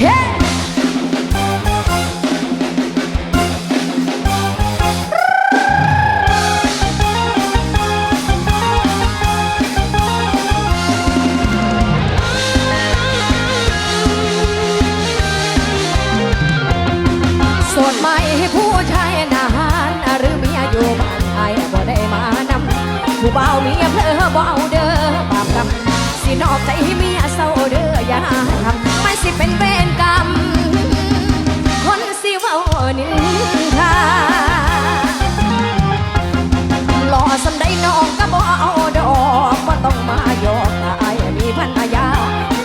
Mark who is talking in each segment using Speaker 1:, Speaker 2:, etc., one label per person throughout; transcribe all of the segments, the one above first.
Speaker 1: Yeah!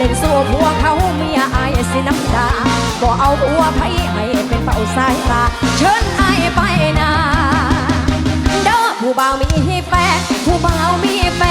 Speaker 1: นสู้ผัวเขาเมียอายสิน้ำตาบ่เอาผัวไปไอ้เป็นเป้าสายตา เชิญไอ้ไปนาเด้อผู้บ่าวมีแฟนผู้บ่าวมีแฟน